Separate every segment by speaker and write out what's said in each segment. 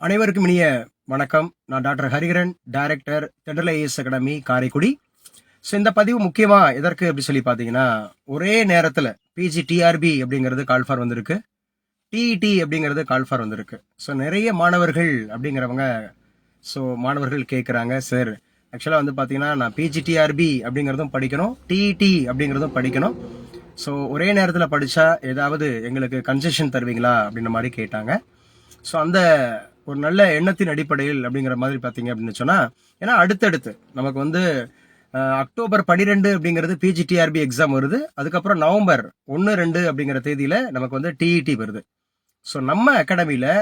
Speaker 1: அனைவருக்கும் இனிய வணக்கம். நான் doctor Hariharan director Thendral IAS academy Karaikudi. So இந்த பதிவு முக்கியமாக எதற்கு அப்படி சொல்லி பார்த்தீங்கன்னா ஒரே நேரத்தில் பிஜி டிஆர்பி அப்படிங்கிறது கால் ஃபார் வந்திருக்கு. டிஇடி அப்படிங்கிறது கால்ஃபார் வந்திருக்கு. ஸோ நிறைய மாணவர்கள் அப்படிங்கிறவங்க ஸோ மாணவர்கள் கேட்குறாங்க சார் ஆக்சுவலாக வந்து பார்த்தீங்கன்னா நான் பிஜிடிஆர்பி அப்படிங்கிறதும் படிக்கணும். டிஇடி அப்படிங்கிறதும் படிக்கணும். ஸோ ஒரே நேரத்தில் படித்தா ஏதாவது எங்களுக்கு கன்செஷன் தருவீங்களா அப்படின்ற மாதிரி கேட்டாங்க. ஸோ அந்த ஒரு நல்ல எண்ணத்தின் அடிப்படையில் அப்படிங்கிற மாதிரி பார்த்தீங்க அப்படின்னு சொன்னால் ஏன்னா அடுத்தடுத்து நமக்கு வந்து அக்டோபர் பன்னிரெண்டு அப்படிங்கிறது பிஜிடிஆர்பி எக்ஸாம் வருது. அதுக்கப்புறம் நவம்பர் ஒன்று ரெண்டு அப்படிங்கிற தேதியில் நமக்கு வந்து டிஇடி வருது. ஸோ நம்ம அகாடமியில்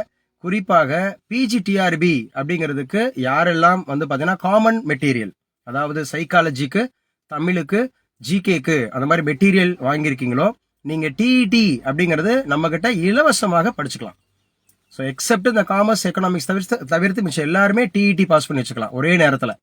Speaker 1: குறிப்பாக பிஜிடிஆர்பி அப்படிங்கிறதுக்கு யாரெல்லாம் வந்து பார்த்தீங்கன்னா காமன் மெட்டீரியல் அதாவது சைக்காலஜிக்கு தமிழுக்கு ஜிகேக்கு அந்த மாதிரி மெட்டீரியல் வாங்கியிருக்கீங்களோ நீங்கள் டிஇடி அப்படிங்கிறது நம்மக்கிட்ட இலவசமாக படிச்சுக்கலாம். ஸோ எக்ஸப்ட் இந்த காமர்ஸ் எக்கனாமிக்ஸ் தவிர்த்து தவிர்த்து மிச்சம் எல்லாருமே டிஇடி பாஸ் பண்ணி வச்சுக்கலாம் ஒரே நேரத்தில்.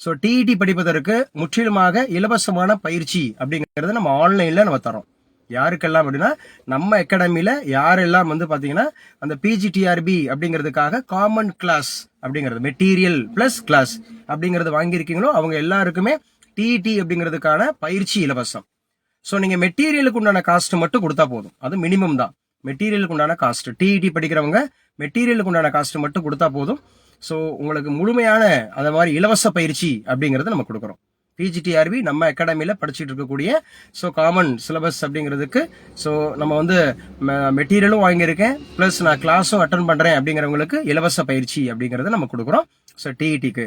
Speaker 1: ஸோ டிஇடி படிப்பதற்கு முற்றிலுமாக இலவசமான பயிற்சி அப்படிங்கிறது நம்ம ஆன்லைனில் நம்ம தரோம் யாருக்கெல்லாம் அப்படின்னா நம்ம அகாடமியில் யாரெல்லாம் வந்து பார்த்தீங்கன்னா அந்த பிஜிடிஆர்பி அப்படிங்கிறதுக்காக காமன் கிளாஸ் அப்படிங்கிறது மெட்டீரியல் ப்ளஸ் கிளாஸ் அப்படிங்கிறது வாங்கியிருக்கீங்களோ அவங்க எல்லாருக்குமே டிஇடி அப்படிங்கிறதுக்கான பயிற்சி இலவசம். ஸோ நீங்கள் மெட்டீரியலுக்கு உண்டான காஸ்ட் மட்டும் கொடுத்தா போதும். அது மினிமம் தான். மெட்டீரியலுக்கு உண்டான காஸ்ட் டிஇடி படிக்கிறவங்க மெட்டீரியலுக்கு உண்டான காஸ்ட் மட்டும் கொடுத்தா போதும். ஸோ உங்களுக்கு முழுமையான அந்த மாதிரி இலவச பயிற்சி அப்படிங்கிறது நம்ம கொடுக்குறோம். பிஜிடிஆர்பி நம்ம அகாடமியில் படிச்சுட்டு இருக்கக்கூடிய ஸோ காமன் சிலபஸ் அப்படிங்கிறதுக்கு ஸோ நம்ம வந்து மெட்டீரியலும் வாங்கியிருக்கேன். ப்ளஸ் நான் கிளாஸும் அட்டன் பண்ணுறேன் அப்படிங்கிறவங்களுக்கு இலவச பயிற்சி அப்படிங்கிறத நம்ம கொடுக்குறோம். ஸோ டிஇடிக்கு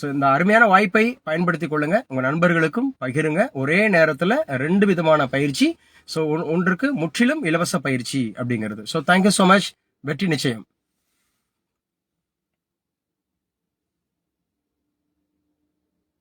Speaker 1: ஸோ இந்த அருமையான வாய்ப்பை பயன்படுத்திக் கொள்ளுங்க. உங்கள் நண்பர்களுக்கும் பகிருங்க. ஒரே நேரத்தில் ரெண்டு விதமான பயிற்சி. ஸோ ஒன்றுக்கு முற்றிலும் இலவச பயிற்சி அப்படிங்கிறது. ஸோ தேங்க்யூ ஸோ மச் வெற்றி நிச்சயம்.